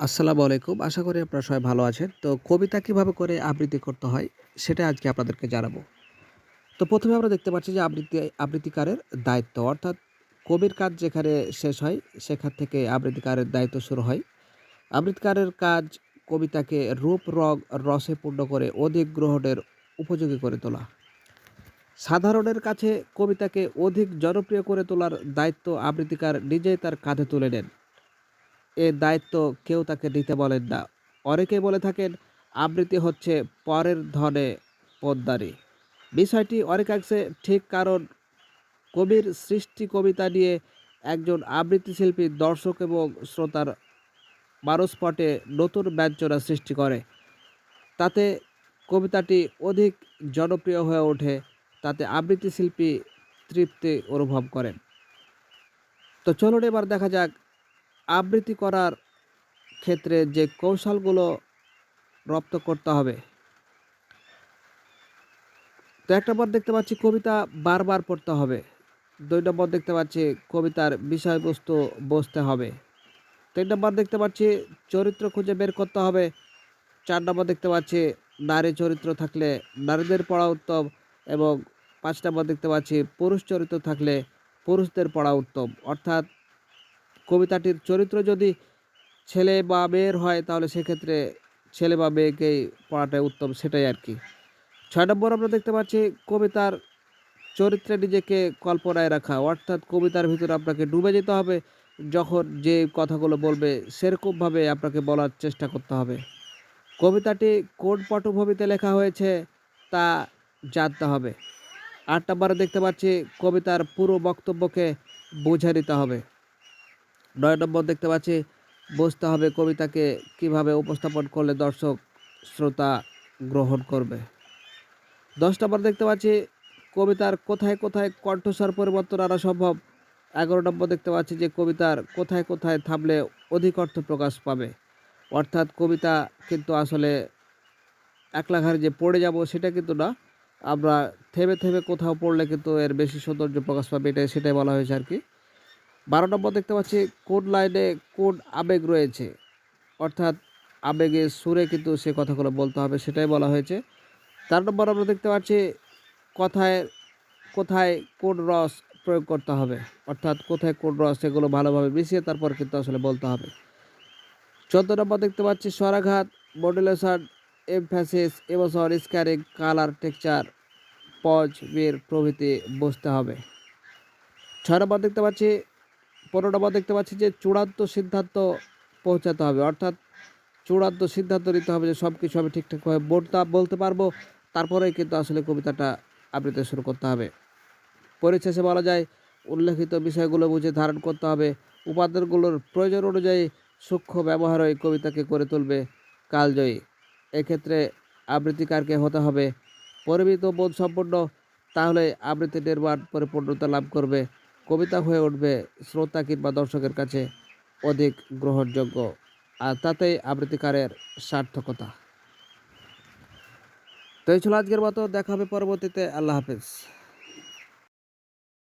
আসসালামু আলাইকুম। আশা করি আপনারা সবাই ভালো আছেন। তো কবিতা কীভাবে করে আবৃত্তি করতে হয় সেটা আজকে আপনাদেরকে জানাব। তো প্রথমে আমরা দেখতে পাচ্ছি যে আবৃত্তি আবৃত্তিকারের দায়িত্ব। অর্থাৎ কবির কাজ যেখানে শেষ হয় সেখান থেকে আবৃত্তিকারের দায়িত্ব শুরু হয়। আবৃত্তিকারের কাজ কবিতাকে রূপ, রগ রসে পূর্ণ করে অধিক গ্রহণের উপযোগী করে তোলা। সাধারণের কাছে কবিতাকে অধিক জনপ্রিয় করে তোলার দায়িত্ব আবৃত্তিকার নিজেই তার কাঁধে তুলে নেন। এ দায়িত্ব কেউ তাকে নিতে বলেন না। অনেকেই বলে থাকেন, আবৃত্তি হচ্ছে পরের ধনে পোদ্দারি। বিষয়টি অনেকাংশে ঠিক কারণ কবির সৃষ্টি কবিতা নিয়ে একজন আবৃত্তি আবৃত্তিশিল্পী, দর্শক এবং শ্রোতার মানসপটে নতুন ব্যঞ্জনা সৃষ্টি করে। তাতে কবিতাটি অধিক জনপ্রিয় হয়ে ওঠে। তাতে আবৃত্তিশিল্পী তৃপ্তি অনুভব করেন। তো চলুন এবার দেখা যাক আবৃত্তি করার ক্ষেত্রে যে কৌশলগুলো রপ্ত করতে হবে। তো ১ নম্বর দেখতে পাচ্ছি, কবিতা বারবার পড়তে হবে। ২ নম্বর দেখতে পাচ্ছি, কবিতার বিষয়বস্তু বুঝতে হবে। ৩ নম্বর দেখতে পাচ্ছি, চরিত্র খুঁজে বের করতে হবে। ৪ নম্বর দেখতে পাচ্ছি, নারী চরিত্র থাকলে নারীদের পড়া উত্তম এবং ৫ নম্বর দেখতে পাচ্ছি, পুরুষ চরিত্র থাকলে পুরুষদের পড়া উত্তম। অর্থাৎ কবিতাটির চরিত্র যদি ছেলে বা মেয়ের হয়, তাহলে সেক্ষেত্রে ছেলে বা মেয়েকেই পড়াটাই উত্তম, সেটাই আর কি ছয় নম্বর আমরা দেখতে পাচ্ছি, কবিতার চরিত্রে নিজেকে কল্পনায় রাখা। অর্থাৎ কবিতার ভিতরে আপনাকে ডুবে যেতে হবে। যখন যে কথাগুলো বলবে সেরকমভাবে আপনাকে বলার চেষ্টা করতে হবে। কবিতাটি কোন পটভূমিতে লেখা হয়েছে, তা জানতে হবে। ৮ নম্বরে দেখতে পাচ্ছি, কবিতার পুরো বক্তব্যকে বুঝে নিতে হবে। ৯ নম্বর দেখতে পাচ্ছি বুঝতে হবে কবিতাকে কীভাবে উপস্থাপন করলে দর্শক শ্রোতা গ্রহণ করবে। ১০ নম্বর দেখতে পাচ্ছি কবিতার কোথায়, কোথায় কণ্ঠস্বর পরিবর্তন আনা সম্ভব। ১১ নম্বর দেখতে পাচ্ছি যে কবিতার কোথায়, কোথায় থামলে অধিক অর্থ প্রকাশ পাবে। অর্থাৎ কবিতা কিন্তু আসলে একলাঘারে যে পড়ে যাব সেটা কিন্তু না। আমরা থেমে, থেমে কোথাও পড়লে কিন্তু এর বেশি সৌন্দর্য প্রকাশ পাবে এটাই সেটাই বলা হয়েছে আরকি। ১২ নম্বর দেখতে পাচ্ছি কোন লাইনে কোন আবেগ রয়েছে। অর্থাৎ আবেগের সুরে কিন্তু সে কথাগুলো বলতে হবে সেটাই বলা হয়েছে। ৪ নম্বর আমরা দেখতে পাচ্ছি কথায়, কোথায় কোন রস প্রয়োগ করতে হবে। অর্থাৎ কোথায় কোন রস সেগুলো ভালোভাবে মিশিয়ে তারপর কিন্তু আসলে বলতে হবে। ১৪ নম্বর দেখতে পাচ্ছি স্বরাঘাত, modulation, emphasis, emotion, scanning, colour, texture, pause, Mir প্রভৃতি বুঝতে হবে। ৬ নম্বর দেখতে পাচ্ছি ১৫ নম্বর দেখতে পাচ্ছি যে চূড়ান্ত সিদ্ধান্ত পৌঁছাতে হবে। অর্থাৎ চূড়ান্ত সিদ্ধান্ত নিতে হবে যে সব কিছু আমি ঠিকঠাকভাবে বলতা বলতে পারব। তারপরেই কিন্তু আসলে কবিতাটা আবৃত্তি শুরু করতে হবে। পরিশেষে বলা যায়, উল্লেখিত বিষয়গুলো বুঝে ধারণ করতে হবে। উপাদানগুলোর প্রয়োজন অনুযায়ী সূক্ষ্ম ব্যবহার ব্যবহারই কবিতাকে করে তুলবে কালজয়ী। এক্ষেত্রে আবৃত্তিকারকে হতে হবে পরিমিত বোধ সম্পন্ন তাহলে আবৃত্তি নির্মাণ পরিপূর্ণতা লাভ করবে। কবিতা হয়ে উঠবে শ্রোতা কিংবা দর্শকের কাছে অধিক গ্রহণযোগ্য। আর তাতেই আবৃত্তিকারের সার্থকতা। তো এই ছিল আজকের মতো, দেখা হবে পরবর্তীতে। আল্লাহ হাফেজ।